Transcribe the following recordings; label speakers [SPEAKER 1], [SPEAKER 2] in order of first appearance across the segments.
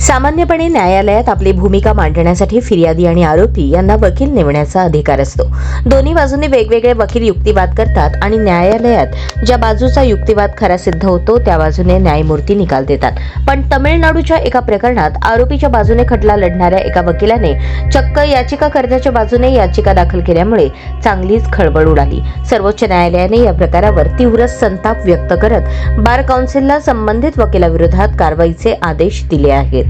[SPEAKER 1] सामान्यपणे न्यायालयात आपली भूमिका मांडण्यासाठी फिर्यादी आणि आरोपी यांना वकील नेमण्याचा अधिकार असतो. दोन्ही बाजूने वेगवेगळे वकील युक्तिवाद करतात आणि न्यायालयात ज्या बाजूचा युक्तिवाद खरा सिद्ध होतो त्या बाजूने न्यायमूर्ती निकाल देतात. पण तमिळनाडूच्या एका प्रकरणात आरोपीच्या बाजूने खटला लढणाऱ्या एका वकिलाने चक्क याचिकाकर्त्याच्या बाजूने याचिका दाखल केल्यामुळे चांगलीच खळबळ उडाली. सर्वोच्च न्यायालयाने या प्रकारावर तीव्र संताप व्यक्त करत बार काउन्सिलला संबंधित वकिलाविरोधात कारवाईचे आदेश दिले आहेत.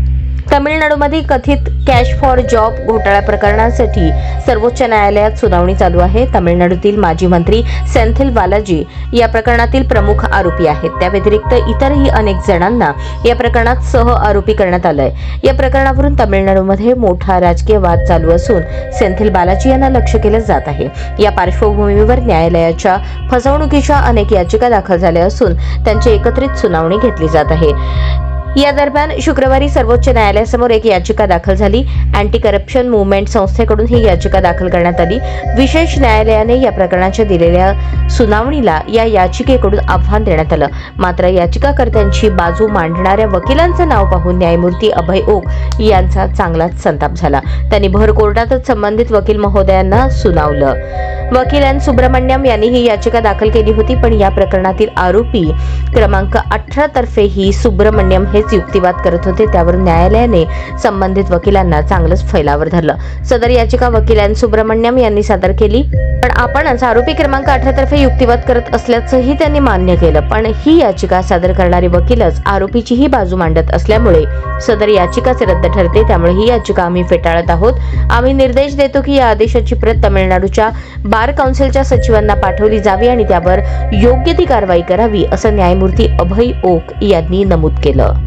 [SPEAKER 1] तमिळनाडूमध्ये कथित कॅश फॉर जॉब घोटाळा प्रकरणासाठी सर्वोच्च न्यायालयात सुनावणी चालू आहे. तमिळनाडूतील माजी मंत्री सेंथिल बालाजी या प्रकरणातील प्रमुख आरोपी आहेत. त्या व्यतिरिक्त इतरही अनेक जणांना या प्रकरणात सह आरोपी करण्यात आलंय. या प्रकरणावरून तमिळनाडूमध्ये मोठा राजकीय वाद चालू असून सेंथिल बालाजी यांना लक्ष केलं जात आहे. या पार्श्वभूमीवर न्यायालयाच्या फसवणुकीच्या अनेक याचिका दाखल झाल्या असून त्यांची एकत्रित सुनावणी घेतली जात आहे. या दरम्यान शुक्रवारी सर्वोच्च न्यायालयासमोर एक याचिका दाखल झाली. अँटी करप्शन मुवमेंट संस्थेकडून ही याचिका दाखल करण्यात आली. विशेष न्यायालयाने या प्रकरणाच्या दिलेल्या सुनावणीला या याचिकेकडून आव्हान देण्यात आलं. मात्र याचिकाकर्त्यांची बाजू मांडणाऱ्या वकिलांचं नाव पाहून न्यायमूर्ती अभय ओक यांचा चांगलाच संताप झाला. त्यांनी भर कोर्टातच संबंधित वकील महोदयांना सुनावलं. वकील एन. सुब्रमण्यम यांनी ही याचिका दाखल केली होती पण या प्रकरणातील आरोपी क्रमांक अठरा तर्फे ही सुब्रमण्यम हेच युक्तिवाद करत होते. त्यावर न्यायालयाने संबंधित वकिलांना चांगलंच फैलावर धरलं. सदर याचिका वकील एन. सुब्रमण्यम यांनी सादर केली. पण आपणच आरोपी क्रमांक अठरा तर्फे युक्तिवाद करत असल्याचंही त्यांनी मान्य केलं. पण ही याचिका सादर करणारे वकीलच आरोपीची ही बाजू मांडत असल्यामुळे सदर याचिकाच रद्द ठरते त्यामुळे ही याचिका आम्ही फेटाळत आहोत. आम्ही निर्देश देतो की या आदेशाची प्रत तमिळनाडूच्या बार काउन्सिलच्या सचिवांना पाठवली जावी आणि त्यावर योग्य ती कारवाई करावी असं न्यायमूर्ती अभय ओक यांनी नमूद केलं.